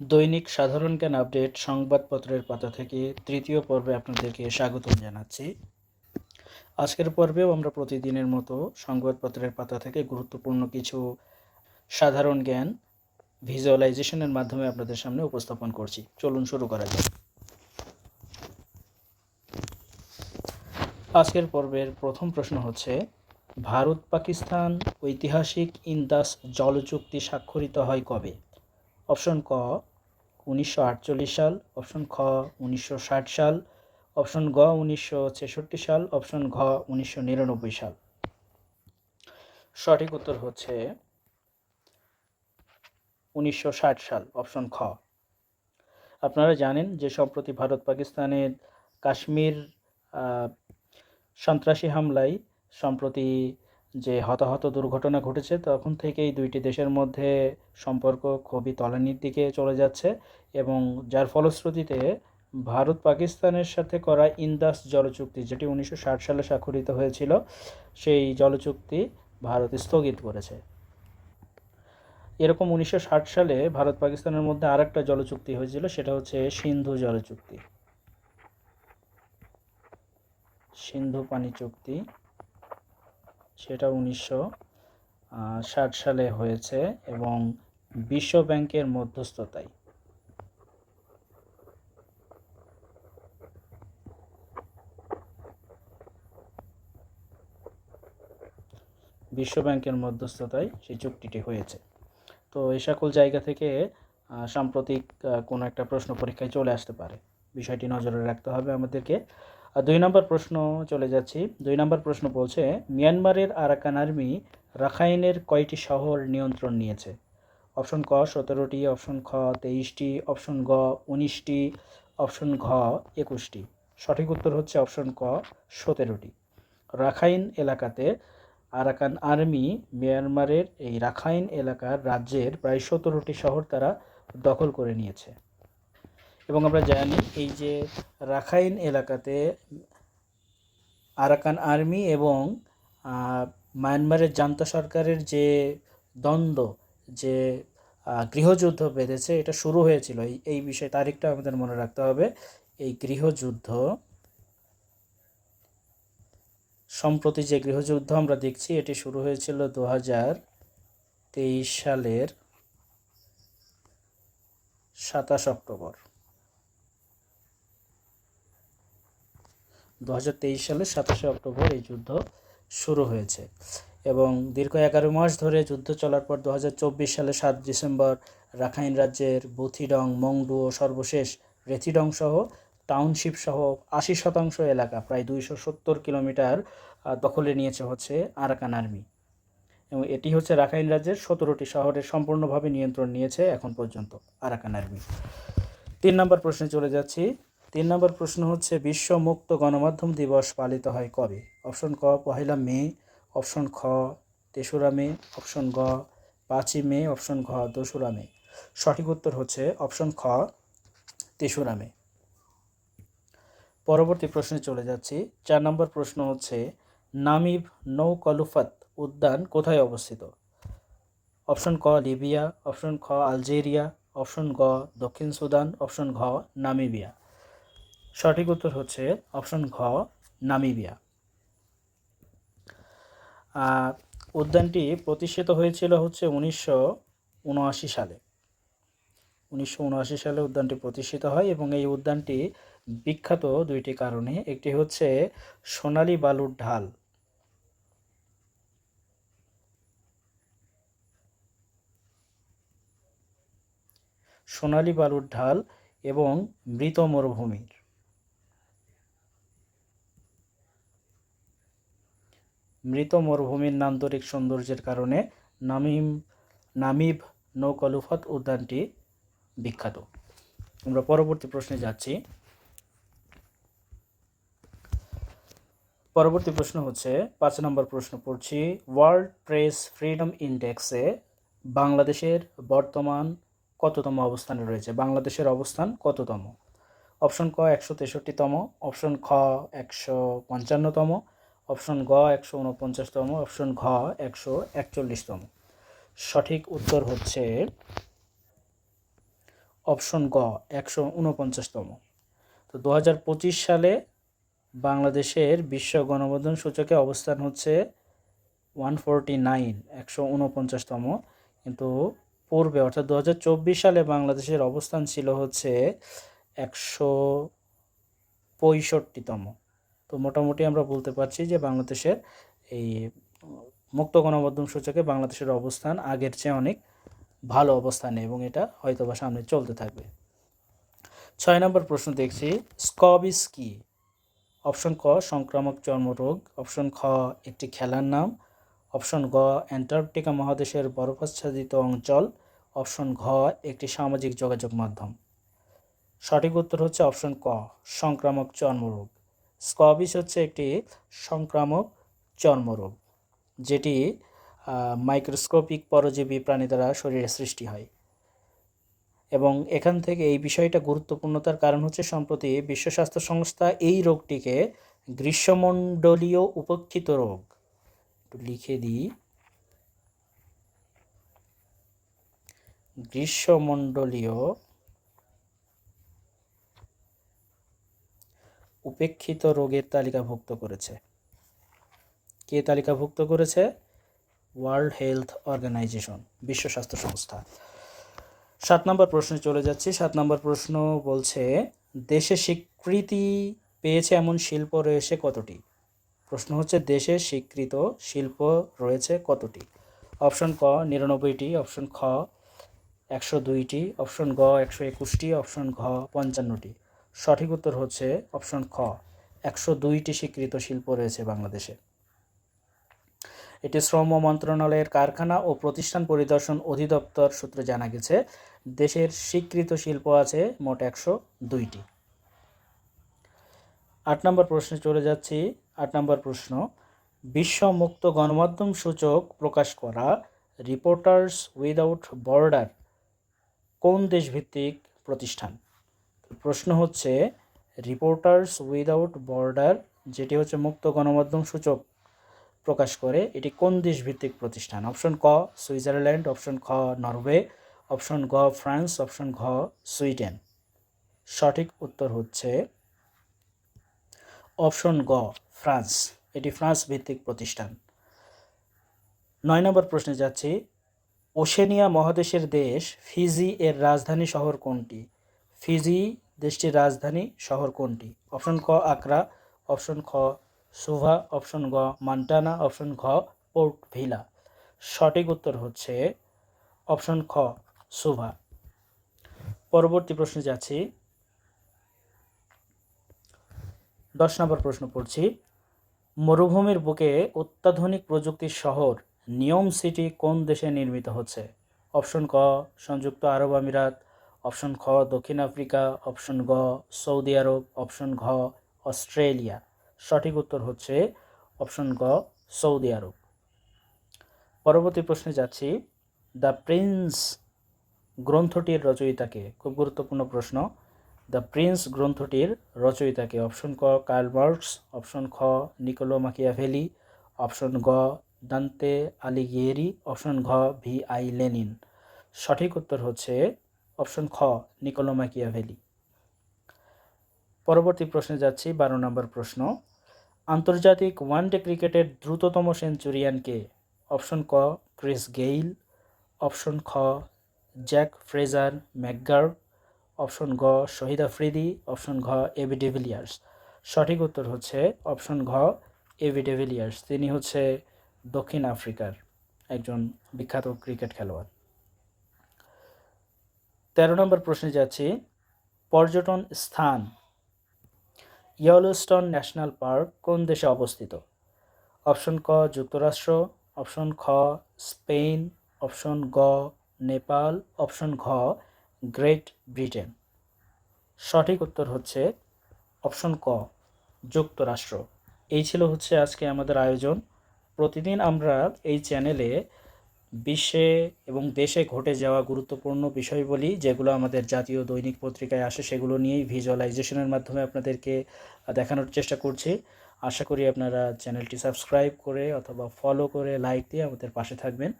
দৈনিক সাধারণ জ্ঞান আপডেট সংবাদপত্রের পাতা থেকে তৃতীয় পর্বে আপনাদেরকে স্বাগতম জানাচ্ছি। আজকের পর্বেও আমরা প্রতিদিনের মতো সংবাদপত্রের পাতা থেকে গুরুত্বপূর্ণ কিছু সাধারণ জ্ঞান ভিজুয়ালাইজেশনের মাধ্যমে আপনাদের সামনে উপস্থাপন করছি। চলুন শুরু করা যাক। আজকের পর্বের প্রথম প্রশ্ন হচ্ছে ভারত পাকিস্তান ঐতিহাসিক ইন্দাস জল চুক্তি স্বাক্ষরিত হয় কবে? অপশন ক, উনিশশো আটচল্লিশ সাল, অপশন খ, উনিশশো ষাট সাল, অপশন গ, উনিশশো ছেষট্টি সাল, অপশন ঘ, উনিশশো নিরানব্বই সাল। সঠিক উত্তর হচ্ছে উনিশশো ষাট সাল, অপশন খ। আপনারা জানেন যে সম্প্রতি ভারত, পাকিস্তানের কাশ্মীর সন্ত্রাসী হামলায় সম্প্রতি যে হতাহত দুর্ঘটনা ঘটেছে, তখন থেকেই দুইটি দেশের মধ্যে সম্পর্ক খুবই তলানির দিকে চলে যাচ্ছে এবং যার ফলশ্রুতিতে ভারত পাকিস্তানের সাথে করা ইন্দাস জলচুক্তি, যেটি উনিশশো ষাট সালে স্বাক্ষরিত হয়েছিল, সেই জলচুক্তি ভারত স্থগিত করেছে। এরকম উনিশশো ষাট সালে ভারত পাকিস্তানের মধ্যে আরেকটা জলচুক্তি হয়েছিল, সেটা হচ্ছে সিন্ধু জলচুক্তি। সিন্ধু পানি চুক্তি সেটা উনিশশো ষাট সালে হয়েছে এবং বিশ্ব ব্যাংকের মধ্যস্থতায়। বিশ্ব ব্যাংকের মধ্যস্থতায় সেই চুক্তিটি হয়েছে। তো এই সকল জায়গা থেকে সাম্প্রতিক কোনো একটা প্রশ্ন পরীক্ষায় চলে আসতে পারে। বিষয়টি নজরে রাখতে হবে আমাদেরকে। দুই নম্বর প্রশ্ন চলে যাচ্ছি। দুই নম্বর প্রশ্ন বলছে, মিয়ানমারের আরাকান আর্মি রাখাইনের কয়টি শহর নিয়ন্ত্রণ নিয়েছে? অপশন ক, সতেরোটি, অপশন খ, তেইশটি, অপশন গ, উনিশটি, অপশন ঘ, একুশটি। সঠিক উত্তর হচ্ছে অপশন ক, সতেরোটি। রাখাইন এলাকাতে আরাকান আর্মি মিয়ানমারের এই রাখাইন এলাকার রাজ্যের প্রায় সতেরোটি শহর তারা দখল করে নিয়েছে। এবং আমরা জানি এই যে রাখাইন এলাকাতে আরাকান আর্মি এবং মায়ানমারের জান্তা সরকারের যে দ্বন্দ্ব, যে গৃহযুদ্ধ বেঁধেছে, এটা শুরু হয়েছিল। এই বিষয়ে তারিখটা আমাদের মনে রাখতে হবে। এই গৃহযুদ্ধ সম্প্রতি যে গৃহযুদ্ধ আমরা দেখছি, এটি শুরু হয়েছিল দু তেইশ সালের সাতাশ অক্টোবর। দু হাজার তেইশ সালের সাতাশে অক্টোবর এই যুদ্ধ শুরু হয়েছে এবং দীর্ঘ এগারো মাস ধরে যুদ্ধ চলার পর দু হাজার চব্বিশ সালে সাত ডিসেম্বর রাখাইন রাজ্যের বুথিডং, মংডু ও সর্বশেষ রেথিডং সহ টাউনশিপ সহ আশি শতাংশ এলাকা, প্রায় দুইশো সত্তর কিলোমিটার দখলে নিয়েছে হচ্ছে আরাকান আর্মি। এবং এটি হচ্ছে রাখাইন রাজ্যের সতেরোটি শহরের সম্পূর্ণভাবে নিয়ন্ত্রণ নিয়েছে এখন পর্যন্ত আরাকান আর্মি। তিন নম্বর প্রশ্নে চলে যাচ্ছি তিন নম্বর প্রশ্ন হচ্ছে বিশ্ব মুক্ত গণমাধ্যম দিবস পালিত হয় কবে? অপশন ক, পহেলা মে, অপশন খ, তেসরা মে, অপশন গ, পাঁচই মে, অপশন ঘ, দোসরা মে। সঠিক উত্তর হচ্ছে, অপশন খ, তেসরা মে। পরবর্তী প্রশ্নে চলে যাচ্ছি। চার নম্বর প্রশ্ন হচ্ছে, নামিব নৌ কলুফাত উদ্যান কোথায় অবস্থিত? অপশন ক, লিবিয়া, অপশন খ, আলজেরিয়া, অপশন গ, দক্ষিণ সুদান, অপশন ঘ, নামিবিয়া। সঠিক উত্তর হচ্ছে অপশন ঘ, নামিবিয়া। উদ্যানটি প্রতিষ্ঠিত হয়েছিল হচ্ছে উনিশশো উনআশি সালে। উনিশশো উনআশি সালে উদ্যানটি প্রতিষ্ঠিত হয় এবং এই উদ্যানটি বিখ্যাত দুইটি কারণে। একটি হচ্ছে সোনালী বালুর ঢাল। সোনালী বালুর ঢাল এবং মৃত মরুভূমির মৃত মরুভূমির নান্দরিক সৌন্দর্যের কারণে নামিম, নামিব নৌকলুফাত উদ্যানটি বিখ্যাত। আমরা পরবর্তী প্রশ্নে যাচ্ছি। পরবর্তী প্রশ্ন হচ্ছে, পাঁচ নম্বর প্রশ্ন পড়ছি ওয়ার্ল্ড প্রেস ফ্রিডম ইন্ডেক্সে বাংলাদেশের বর্তমান কততম অবস্থানে রয়েছে? বাংলাদেশের অবস্থান কততম? অপশন ক একশো তেষট্টিতম, অপশন খ একশো পঞ্চান্নতম অপশন গ একশো উনপঞ্চাশতম অপশন ঘ একশো একচল্লিশতম। সঠিক উত্তর হচ্ছে অপশন গ একশো উনপঞ্চাশতম তো দু হাজার পঁচিশ সালে বাংলাদেশের বিশ্ব গণমাধ্যম সূচকে অবস্থান হচ্ছে ওয়ান ফোরটি নাইন, একশো উনপঞ্চাশতম কিন্তু পূর্বে, অর্থাৎ দু হাজার চব্বিশ সালে বাংলাদেশের অবস্থান ছিল হচ্ছে একশো পঁয়ষট্টিতম তো মোটামুটি আমরা বলতে পারছি যে বাংলাদেশের এই মুক্ত গণমাধ্যম সূচকে বাংলাদেশের অবস্থান আগের চেয়ে অনেক ভালো অবস্থানে এবং এটা হয়তো বা সামনে চলতে থাকবে। ছয় নম্বর প্রশ্ন দেখছি স্কবিস কি? অপশন ক, সংক্রামক চর্মরোগ। অপশন খ, একটি খেলার নাম। অপশন গ, অ্যান্টার্কটিকা মহাদেশের বরফাচ্ছাদিত অঞ্চল। অপশন ঘ, একটি সামাজিক যোগাযোগ মাধ্যম। সঠিক উত্তর হচ্ছে অপশন ক, সংক্রামক চর্মরোগ। স্কবিস হচ্ছে একটি সংক্রামক চর্মরোগ, যেটি মাইক্রোস্কোপিক পরজীবী প্রাণী দ্বারা শরীরে সৃষ্টি হয়। এবং এখান থেকে এই বিষয়টা গুরুত্বপূর্ণতার কারণ হচ্ছে সম্প্রতি বিশ্ব স্বাস্থ্য সংস্থা এই রোগটিকে গ্রীষ্মমণ্ডলীয় উপেক্ষিত রোগ। একটু লিখে দিই। গ্রীষ্মমণ্ডলীয় উপেক্ষিত রোগের তালিকাভুক্ত করেছে। কে তালিকাভুক্ত করেছে? ওয়ার্ল্ড হেলথ অর্গানাইজেশন বিশ্ব স্বাস্থ্য সংস্থা। সাত নম্বর প্রশ্নে চলে যাচ্ছি। সাত নম্বর প্রশ্ন বলছে, দেশে স্বীকৃতি পেয়েছে এমন শিল্প রয়েছে কতটি? প্রশ্ন হচ্ছে, দেশে স্বীকৃত শিল্প রয়েছে কতটি? অপশন ক, নিরানব্বইটি, অপশন খ, একশো দুইটি, অপশন গ, একশো একুশটি, অপশন ঘ, পঞ্চান্নটি। সঠিক উত্তর হচ্ছে অপশন খ। একশো দুইটি স্বীকৃত শিল্প রয়েছে বাংলাদেশে। এটি শ্রম মন্ত্রণালয়ের কারখানা ও প্রতিষ্ঠান পরিদর্শন অধিদপ্তর সূত্রে জানা গেছে, দেশের স্বীকৃত শিল্প আছে মোট একশো দুইটি। আট নম্বর প্রশ্নে চলে যাচ্ছি। আট নম্বর প্রশ্ন বিশ্ব মুক্ত গণমাধ্যম সূচক প্রকাশ করা, রিপোর্টার্স উইদাউট বর্ডার, কোন দেশভিত্তিক প্রতিষ্ঠান? প্রশ্ন হচ্ছে রিপোর্টার্স উইদাউট বর্ডার যেটি হচ্ছে মুক্ত গণমাধ্যম সূচক প্রকাশ করে, এটি কোন দেশভিত্তিক প্রতিষ্ঠান? অপশন ক, সুইজারল্যান্ড, অপশন খ, নরওয়ে, অপশন গ, ফ্রান্স, অপশন ঘ, সুইডেন। সঠিক উত্তর হচ্ছে, অপশন গ, ফ্রান্স। এটি ফ্রান্স ভিত্তিক প্রতিষ্ঠান। নয় নম্বর প্রশ্নে যাচ্ছি, ওশেনিয়া মহাদেশের দেশ ফিজি এর রাজধানী শহর কোনটি? ফিজি দেশটির রাজধানী শহর কোনটি? অপশন ক, আকরা। অপশন খ, সুভা। অপশন গ, মান্টানা। অপশন ঘ, পোর্ট ভিলা। সঠিক উত্তর হচ্ছে অপশন খ, সুভা। পরবর্তী প্রশ্নে যাচ্ছি। দশ নম্বর প্রশ্ন পড়ছি। মরুভূমির বুকে অত্যাধুনিক প্রযুক্তির শহর নিয়ম সিটি কোন দেশে নির্মিত হচ্ছে? অপশন ক, সংযুক্ত আরব আমিরাত। অপশন খ, দক্ষিণ আফ্রিকা, অপশন গ, সৌদি আরব, অপশন ঘ, অস্ট্রেলিয়া। সঠিক উত্তর হচ্ছে অপশন গ, সৌদি আরব। পরবর্তী প্রশ্নে যাচ্ছি। দ্য প্রিন্স গ্রন্থটির রচয়িতাকে, খুব গুরুত্বপূর্ণ প্রশ্ন। দ্য প্রিন্স গ্রন্থটির রচয়িতাকে, অপশন ক, কার্ল মার্কস, অপশন খ, নিকোলো মাকিয়াভেলি, অপশন গ, দান্তে আলিগিয়েরি, অপশন ঘ, ভি আই লেনিন। সঠিক উত্তর হচ্ছে অপশন খ নিকোলো মাকিয়াভেলি পরবর্তী প্রশ্নে যাচ্ছি, বারো নম্বর প্রশ্ন। আন্তর্জাতিক ওয়ানডে ক্রিকেটের দ্রুততম সেঞ্চুরিয়ান কে অপশন ক, ক্রিস গেইল, অপশন খ, জ্যাক ফ্রেজার ম্যাকগার অপশন গ, শহীদ আফ্রিদি, অপশন ঘ এবি ডেভিলিয়ার্স সঠিক উত্তর হচ্ছে অপশন ঘ এবি ডেভিলিয়ার্স তিনি হচ্ছে দক্ষিণ আফ্রিকার একজন বিখ্যাত ক্রিকেট খেলোয়াড়। তেরো নম্বর প্রশ্নে যাচ্ছি। পর্যটন স্থান। ইয়েলোস্টোন ন্যাশনাল পার্ক কোন দেশে অবস্থিত? অপশন ক, যুক্তরাষ্ট্র। অপশন খ, স্পেন। অপশন গ, নেপাল। অপশন ঘ, গ্রেট ব্রিটেন। সঠিক উত্তর হচ্ছে অপশন ক, যুক্তরাষ্ট্র। এই ছিল হচ্ছে আজকে আমাদের আয়োজন। প্রতিদিন আমরা এই চ্যানেলে বিশ্বে এবং দেশে ঘটে যাওয়া গুরুত্বপূর্ণ বিষয়গুলি যেগুলো আমাদের জাতীয় দৈনিক পত্রিকায় আসে সেগুলো নিয়েই ভিজুয়ালাইজেশনের মাধ্যমে আপনাদেরকে দেখানোর চেষ্টা করছি। আশা করি আপনারা চ্যানেলটি সাবস্ক্রাইব করে অথবা ফলো করে লাইক দিয়ে আমাদের পাশে থাকবেন।